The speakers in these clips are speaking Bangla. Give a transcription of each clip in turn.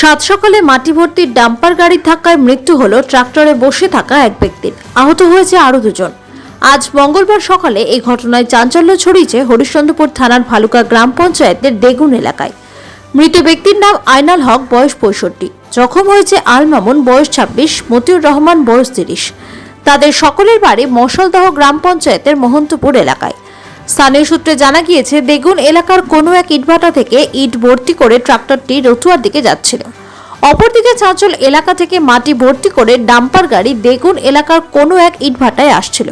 সাত সকালে মাটি ভর্তি ডাম্পার গাড়ির ধাক্কায় মৃত্যু হলো ট্রাক্টরে বসে থাকা এক ব্যক্তির। আহত হয়েছে আরও দুজন। আজ মঙ্গলবার সকালে এই ঘটনায় চাঞ্চল্য ছড়িয়েছে হরিশ্চন্দ্রপুর থানার ভালুকা গ্রাম পঞ্চায়েতের দেগুন এলাকায়। মৃত ব্যক্তির নাম আয়নাল হক, বয়স পঁয়ষট্টি। জখম হয়েছে আল মামুন, বয়স ছাব্বিশ, মতিউর রহমান, বয়স তিরিশ। তাদের সকলের বাড়ি মশলদহ গ্রাম পঞ্চায়েতের মহন্তপুর এলাকায়। স্থানীয় সূত্রে জানা গিয়েছে, বেগুন এলাকার কোনো এক ইটভাটা থেকে ইট ভর্তি করে ট্রাক্টরটি রতুয়ার দিকে যাচ্ছিল। অপরদিকে চাঁচল এলাকা থেকে মাটি ভর্তি করে ডাম্পার গাড়ি বেগুন এলাকার কোনো এক ইটভাটায় আসছিল।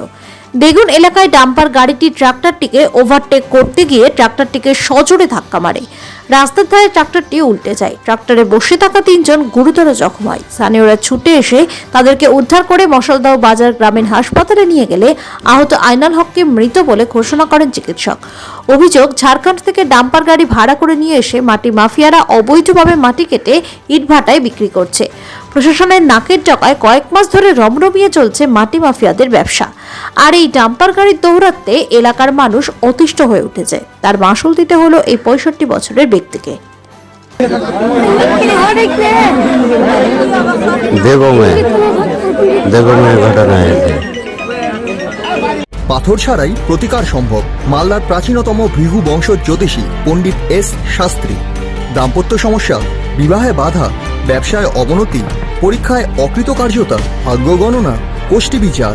বেগুন এলাকায় ডাম্পার গাড়িটি ট্রাক্টরটিকে ওভারটেক করতে গিয়ে ট্রাক্টরটিকে সজোরে ধাক্কা মারে। রাস্তার ধারে ট্রাক্টরটি উল্টে যায়। ট্রাক্টরে বসে থাকা তিনজন গুরুতর জখম হয়। স্থানীয়রা ছুটে এসে তাদেরকে উদ্ধার করে মশলদাও বাজার গ্রামীণ হাসপাতালে নিয়ে গেলে আহত আইনাল হককে মৃত বলে ঘোষণা করেন চিকিৎসক। অভিযোগ, ঝাড়খণ্ড থেকে ডাম্পার গাড়ি ভাড়া করে নিয়ে এসে মাটি মাফিয়ারা অবৈধভাবে মাটি কেটে ইটভাটায় বিক্রি করছে। প্রশাসনের নাকের ডকায় কয়েক মাস ধরে রমরমিয়ে চলছে মাটি মাফিয়াদের ব্যবসা। আর এই ডাম্পার গাড়ির দৌরাত্মে এলাকার মানুষ অতিষ্ঠ হয়ে উঠেছে। তার মাসুল দিতে হলো এই পঁয়ষট্টি বছরের ব্যক্তিকে। ঘটনা হয়েছে পাথর ছাড়াই প্রতিকার সম্ভব মালদার প্রাচীনতম ভৃহু বংশ জ্যোতিষী পণ্ডিত এস শাস্ত্রী। দাম্পত্য সমস্যা বিবাহে বাধা ব্যবসায় অবনতি পরীক্ষায় অকৃতকার্যতা ভাগ্য গণনা গোষ্ঠী বিচার